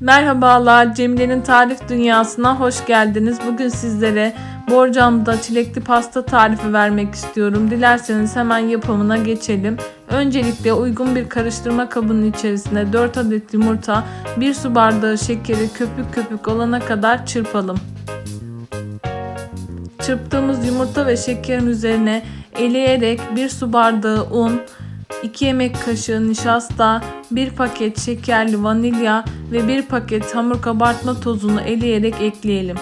Merhabalar, Cemile'nin tarif dünyasına hoş geldiniz. Bugün sizlere borcamda çilekli pasta tarifi vermek istiyorum. Dilerseniz hemen yapımına geçelim. Öncelikle uygun bir karıştırma kabının içerisine 4 adet yumurta, 1 su bardağı şekeri köpük köpük olana kadar çırpalım. Çırptığımız yumurta ve şekerin üzerine eleyerek 1 su bardağı un, 2 yemek kaşığı nişasta, 1 paket şekerli vanilya ve 1 paket hamur kabartma tozunu eleyerek ekleyelim.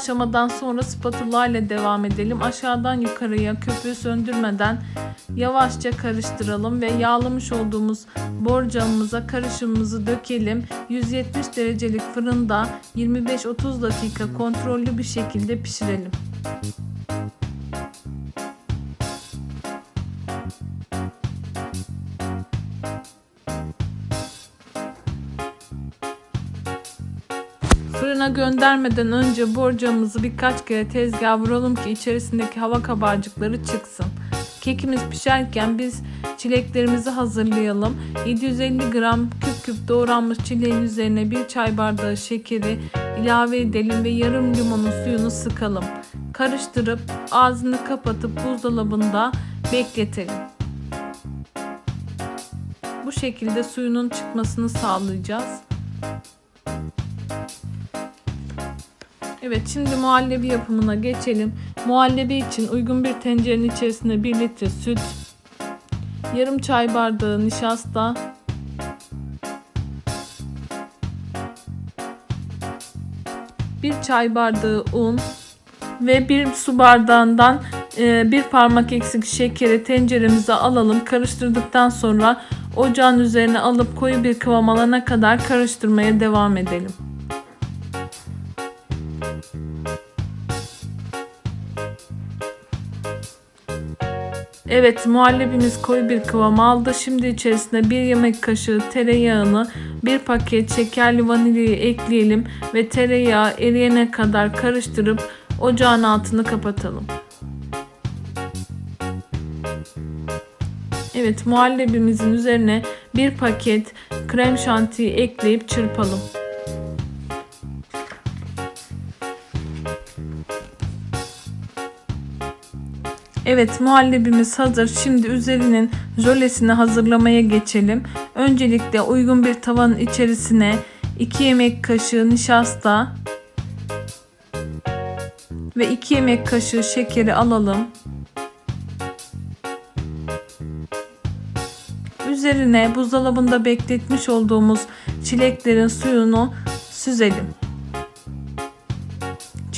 Aşamadan sonra spatula ile devam edelim. Aşağıdan yukarıya köpüğü söndürmeden yavaşça karıştıralım ve yağlamış olduğumuz borcamımıza karışımımızı dökelim. 170 derecelik fırında 25-30 dakika kontrollü bir şekilde pişirelim. Fırına göndermeden önce borcamımızı birkaç kere tezgaha vuralım ki içerisindeki hava kabarcıkları çıksın. Kekimiz pişerken biz çileklerimizi hazırlayalım. 750 gram küp küp doğranmış çileğin üzerine bir çay bardağı şekeri ilave edelim ve yarım limonun suyunu sıkalım. Karıştırıp ağzını kapatıp buzdolabında bekletelim. Bu şekilde suyunun çıkmasını sağlayacağız. Evet şimdi muhallebi yapımına geçelim. Muhallebi için uygun bir tencerenin içerisine 1 litre süt, yarım çay bardağı nişasta, bir çay bardağı un ve bir su bardağından e, bir parmak eksik şekeri tenceremize alalım. Karıştırdıktan sonra ocağın üzerine alıp koyu bir kıvam alana kadar karıştırmaya devam edelim. Evet muhallebimiz koyu bir kıvam aldı. Şimdi içerisine bir yemek kaşığı tereyağını, bir paket şekerli vanilyayı ekleyelim ve tereyağı eriyene kadar karıştırıp ocağın altını kapatalım. Evet muhallebimizin üzerine bir paket krem şantiyi ekleyip çırpalım. Evet muhallebimiz hazır. Şimdi üzerinin jölesini hazırlamaya geçelim. Öncelikle uygun bir tavanın içerisine 2 yemek kaşığı nişasta ve 2 yemek kaşığı şekeri alalım. Üzerine buzdolabında bekletmiş olduğumuz çileklerin suyunu süzelim.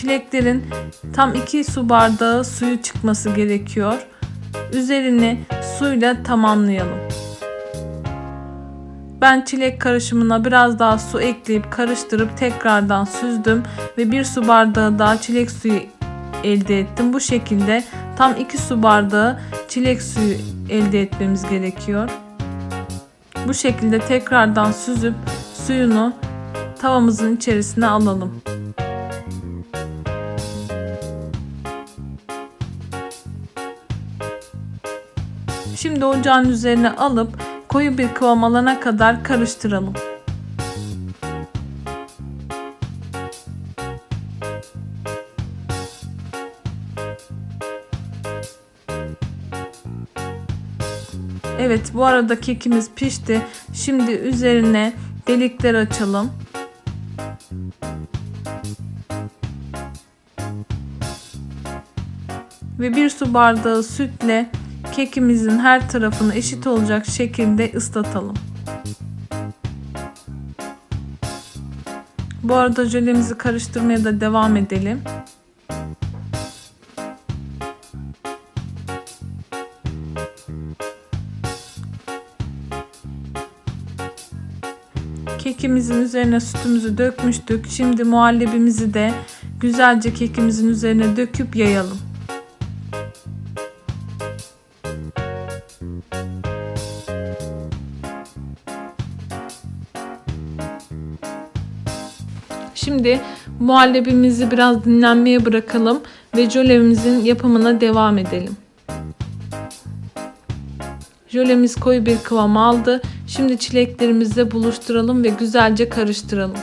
Çileklerin tam 2 su bardağı suyu çıkması gerekiyor. Üzerini suyla tamamlayalım. Ben çilek karışımına biraz daha su ekleyip karıştırıp tekrardan süzdüm ve bir su bardağı daha çilek suyu elde ettim. Bu şekilde tam 2 su bardağı çilek suyu elde etmemiz gerekiyor. Bu şekilde tekrardan süzüp suyunu tavamızın içerisine alalım. Şimdi ocağın üzerine alıp koyu bir kıvam alana kadar karıştıralım. Evet bu arada kekimiz pişti. Şimdi üzerine delikler açalım. Ve bir su bardağı sütle kekimizin her tarafını eşit olacak şekilde ıslatalım. Bu arada jölemizi karıştırmaya da devam edelim. Kekimizin üzerine sütümüzü dökmüştük. Şimdi muhallebimizi de güzelce kekimizin üzerine döküp yayalım. Şimdi muhallebimizi biraz dinlenmeye bırakalım ve jölemizin yapımına devam edelim. Jölemiz koyu bir kıvam aldı. Şimdi çileklerimizle buluşturalım ve güzelce karıştıralım.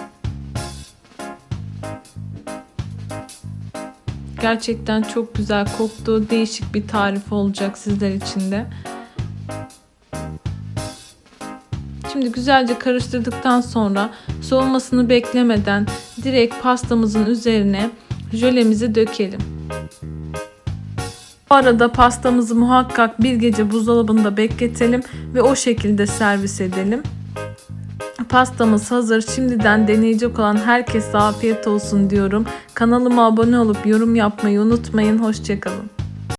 Gerçekten çok güzel koktu. Değişik bir tarif olacak sizler için de. Şimdi güzelce karıştırdıktan sonra soğumasını beklemeden direkt pastamızın üzerine jölemizi dökelim. Bu arada pastamızı muhakkak bir gece buzdolabında bekletelim ve o şekilde servis edelim. Pastamız hazır. Şimdiden deneyecek olan herkese afiyet olsun diyorum. Kanalıma abone olup yorum yapmayı unutmayın. Hoşçakalın.